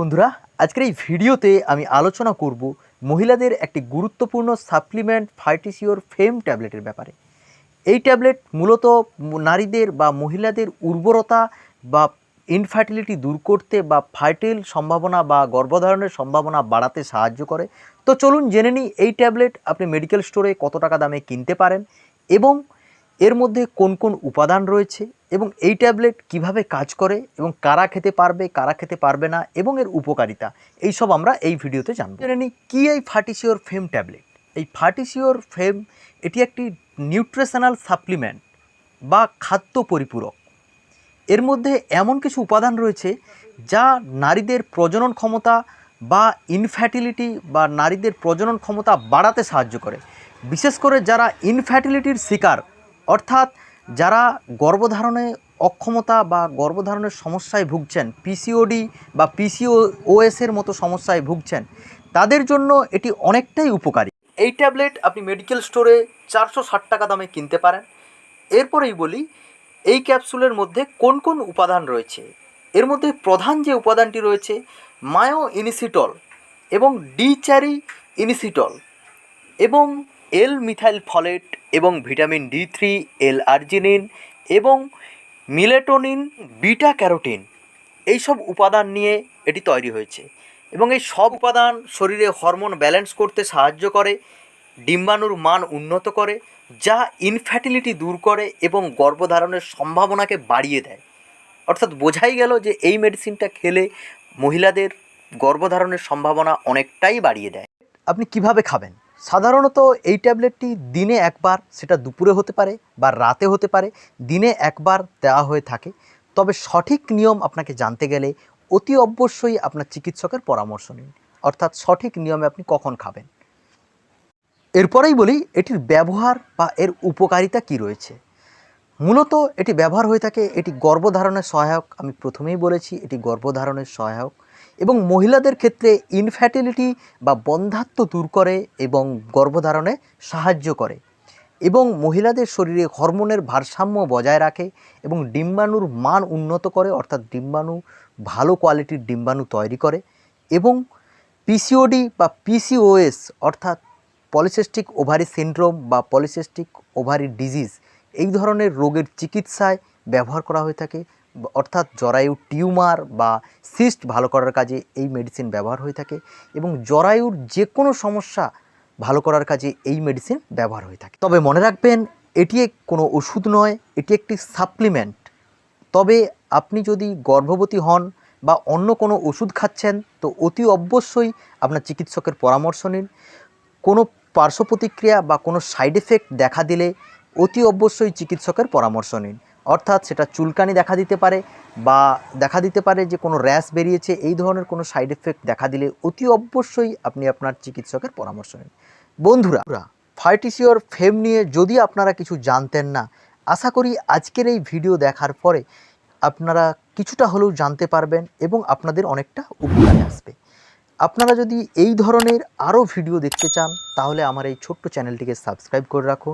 বন্ধুরা, আজকের এই ভিডিওতে আমি আলোচনা করব মহিলাদের একটি গুরুত্বপূর্ণ সাপ্লিমেন্ট ফার্টিসিওর ফেম ট্যাবলেটের ব্যাপারে। এই ট্যাবলেট মূলত নারীদের বা মহিলাদের উর্বরতা বা ইনফার্টিলিটি দূর করতে বা ফার্টিল সম্ভাবনা বা গর্ভধারণের সম্ভাবনা বাড়াতে সাহায্য করে। তো চলুন জেনে নিই, এই ট্যাবলেট আপনি মেডিকেল স্টোরে কত টাকা দামে কিনতে পারেন এবং এর মধ্যে কোন কোন উপাদান রয়েছে এবং এই ট্যাবলেট কীভাবে কাজ করে এবং কারা খেতে পারবে, কারা খেতে পারবে না এবং এর উপকারিতা, এই সব আমরা এই ভিডিওতে জানব। জেনে নিই, কি এই ফার্টিসিওর ফেম ট্যাবলেট? এই ফার্টিসিওর ফেম, এটি একটি নিউট্রিশনাল সাপ্লিমেন্ট বা খাদ্য পরিপূরক। এর মধ্যে এমন কিছু উপাদান রয়েছে যা নারীদের প্রজনন ক্ষমতা বা ইনফ্যাটিলিটি বা নারীদের প্রজনন ক্ষমতা বাড়াতে সাহায্য করে। বিশেষ করে যারা ইনফ্যাটিলিটির শিকার অর্থাৎ যারা গর্ভধারণে অক্ষমতা বা গর্ভধারণের সমস্যায় ভুগছেন পিসিওডি বা পিসিওএস এর মতো সমস্যায় ভুগছেন, তাদের জন্য এটি অনেকটাই উপকারী। এই ট্যাবলেট আপনি মেডিকেল স্টোরে চারশো ষাট টাকা দামে কিনতে পারেন। এরপরেই বলি, এই ক্যাপসুলের মধ্যে কোন কোন উপাদান রয়েছে? এর মধ্যে প্রধান যে উপাদানটি রয়েছে মায়ো ইনিসিটল এবং ডি চ্যারি ইনিসিটল এবং এল মিথাইল ফলেট এবং vitamin D three L arginine এবং মিলেটোনিন বিটা ক্যারোটিন এইসব উপাদান নিয়ে এটি তৈরি হয়েছে এবং এই সব উপাদান শরীরে হরমোন ব্যালেন্স করতে সাহায্য করে, ডিম্বাণুর মান উন্নত করে, যা ইনফ্যাটিলিটি দূর করে এবং গর্ভধারণের সম্ভাবনাকে বাড়িয়ে দেয়। অর্থাৎ বোঝাই গেল যে এই মেডিসিনটা খেলে মহিলাদের গর্ভধারণের সম্ভাবনা অনেকটাই বাড়িয়ে দেয়। আপনি কীভাবে খাবেন? সাধারণত এই ট্যাবলেটটি দিনে একবার, সেটা দুপুরে হতে পারে বা রাতে হতে পারে, দিনে একবার দেওয়া হয়ে থাকে। তবে সঠিক নিয়ম আপনাকে জানতে গেলে অতি অবশ্যই আপনার চিকিৎসকের পরামর্শ নিন। অর্থাৎ সঠিক নিয়মে আপনি কখন খাবেন। এরপরেই বলি, এটির ব্যবহার বা এর উপকারিতা কি রয়েছে। মূলত এটি ব্যবহার হয়ে থাকে, এটি গর্ভধারণের সহায়ক, আমি প্রথমেই বলেছি, এটি গর্ভধারণের সহায়ক। এবং মহিলাদের ক্ষেত্রে ইনফ্যাটিলিটি বা বন্ধাত্ব দূর করে এবং গর্ভধারণে সাহায্য করে এবং মহিলাদের শরীরে হরমোনের ভারসাম্য বজায় রাখে এবং ডিম্বাণুর মান উন্নত করে, অর্থাৎ ডিম্বাণু ভালো কোয়ালিটির ডিম্বাণু তৈরি করে এবং পিসিওডি বা পিসিওএস অর্থাৎ পলিসিস্টিক ওভারি সিনড্রোম বা পলিসিস্টিক ওভারি ডিজিজ এই ধরনের রোগের চিকিৎসায় ব্যবহার করা হয়ে থাকে। অর্থাৎ জরায়ু টিউমার বা সিস্ট ভালো করার কাজে এই মেডিসিন ব্যবহার হয়ে থাকে এবং জরায়ুর যে কোনো সমস্যা ভালো করার কাজে এই মেডিসিন ব্যবহার হয়ে থাকে। তবে মনে রাখবেন, এটি কোনো ওষুধ নয়, এটি একটি সাপ্লিমেন্ট তবে আপনি যদি গর্ভবতী হন বা অন্য কোনো ওষুধ খাচ্ছেন, তো অতি অবশ্যই আপনার চিকিৎসকের পরামর্শ নিন। কোনো পার্শ্ব প্রতিক্রিয়া বা কোনো সাইড এফেক্ট দেখা দিলে অতি অবশ্যই চিকিৎসকের পরামর্শ নিন। অর্থাৎ সেটা চুলকানি দেখা দিতে পারে বা দেখা দিতে পারে যে কোনো র্যাশ বেরিয়েছে, এই ধরনের কোনো সাইড এফেক্ট দেখা দিলে অতি অবশ্যই আপনি আপনার চিকিৎসকের পরামর্শ নিন। বন্ধুরা, ফাইটিসিওর ফেম নিয়ে যদি আপনারা কিছু জানতেন না, আশা করি আজকের এই ভিডিও দেখার পরে আপনারা কিছুটা হলেও জানতে পারবেন এবং আপনাদের অনেকটা উপকারে আসবে। আপনারা যদি এই ধরনের আরও ভিডিও দেখতে চান, তাহলে আমার এই ছোট্ট চ্যানেলটিকে সাবস্ক্রাইব করে রাখুন